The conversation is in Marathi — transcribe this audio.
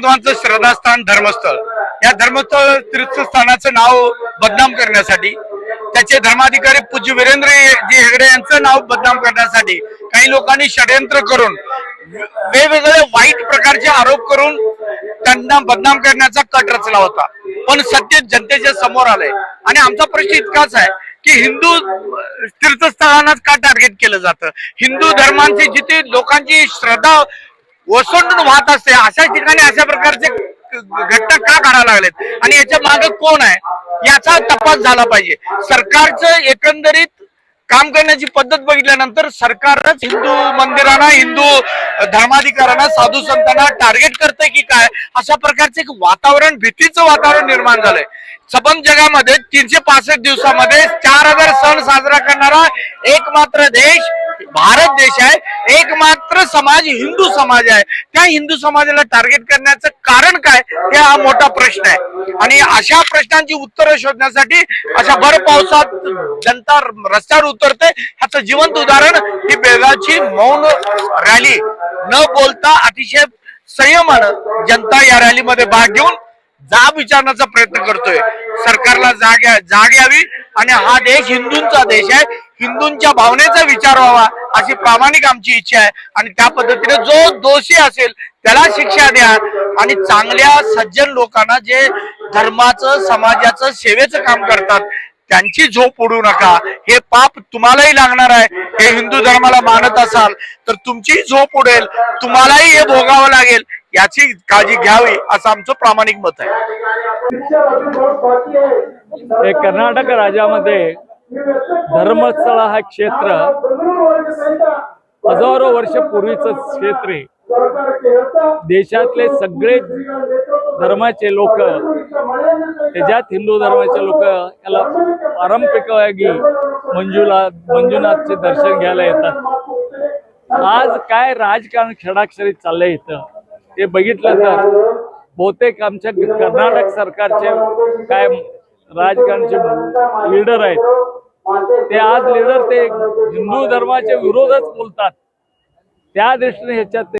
हिंदुत्वाचं श्रद्धास्थान धर्मस्थळ. या धर्मस्थळ तीर्थस्थानाचं नाव बदनाम करण्यासाठी त्याचे धर्माधिकारी पूज्य वीरेंद्र जी हेगडे यांचं नाव बदनाम करण्यासाठी काही लोकांनी षडयंत्र करून वेगवेगळे वाईट प्रकारचे आरोप करून त्यांना बदनाम करण्याचा कट रचला होता. पण सत्य जनतेच्या समोर आलंय. आणि आमचा प्रश्न इतकाच आहे की हिंदू तीर्थस्थळांनाच का टार्गेट केलं जातं? हिंदू धर्मांची जिथे लोकांची श्रद्धा ओसंडून वाहत असते. अशा ठिकाणी अशा प्रकारचे घटना का घडायला लागलेत? आणि याच्या मागे कोण आहे? याचा तपास झाला पाहिजे. सरकारचं एकंदरीत काम करण्याची पद्धत बघितल्यानंतर सरकारच हिंदू मंदिरांना हिंदू धर्माधिकाऱ्यांना साधू संतांना टार्गेट करतंय की काय? अशा प्रकारचे एक वातावरण भीतीचं वातावरण निर्माण झालंय. सबंध जगामध्ये तीनशे पासष्ट दिवसामध्ये चार हजार सण साजरा करणारा एकमात्र देश भारत देश आहे. एकमात्र समाज हिंदू समाज आहे. त्या हिंदू समाजाला टार्गेट करण्याचं कारण काय? हे हा मोठा प्रश्न आहे. आणि अशा प्रश्नांची उत्तरं शोधण्यासाठी अशा भर पावसात जनता रस्त्यावर उतरते. ह्याचं जिवंत उदाहरण ही बेळगावची मौन रॅली न बोलता अतिशय संयमानं जनता या रॅलीमध्ये भाग घेऊन जाब विचारण्याचा प्रयत्न करतोय. सरकारला जाग जाग यावी आणि हा देश हिंदूंचा देश आहे. हिंदूंच्या भावनेचा विचार व्हावा अशी प्रामाणिक आमची इच्छा आहे. आणि त्या पद्धतीने जो दोषी असेल त्याला शिक्षा द्या. आणि चांगल्या सज्जन लोकांना जे धर्माचं समाजाचं सेवेचं काम करतात त्यांची झोप उडू नका. हे पाप तुम्हालाही लागणार आहे. हे हिंदू धर्माला मानत असाल तर तुमची झोप उडेल. तुम्हालाही हे भोगावं लागेल. याची काळजी घ्यावी असं आमचं प्रामाणिक मत आहे. हे कर्नाटक राज्यामध्ये धर्मस्थळ हा क्षेत्र हजारो वर्ष पूर्वीच क्षेत्र आहे. देशातले सगळे धर्माचे लोक त्याच्यात हिंदू धर्माचे लोक याला पारंपरिकವಾಗಿ मंजुला मंजुनाथचे दर्शन घ्यायला येतात. आज काय राजकारण खेडाक्षरीत चाललंय इथं? ते बघितलं तर बहुतेक आमच्या कर्नाटक सरकारचे काय राजकारणचे लीडर आहेत. ते आज लीडर ते हिंदू धर्माच्या विरोधच बोलतात. त्या दृष्टीने ह्याच्यात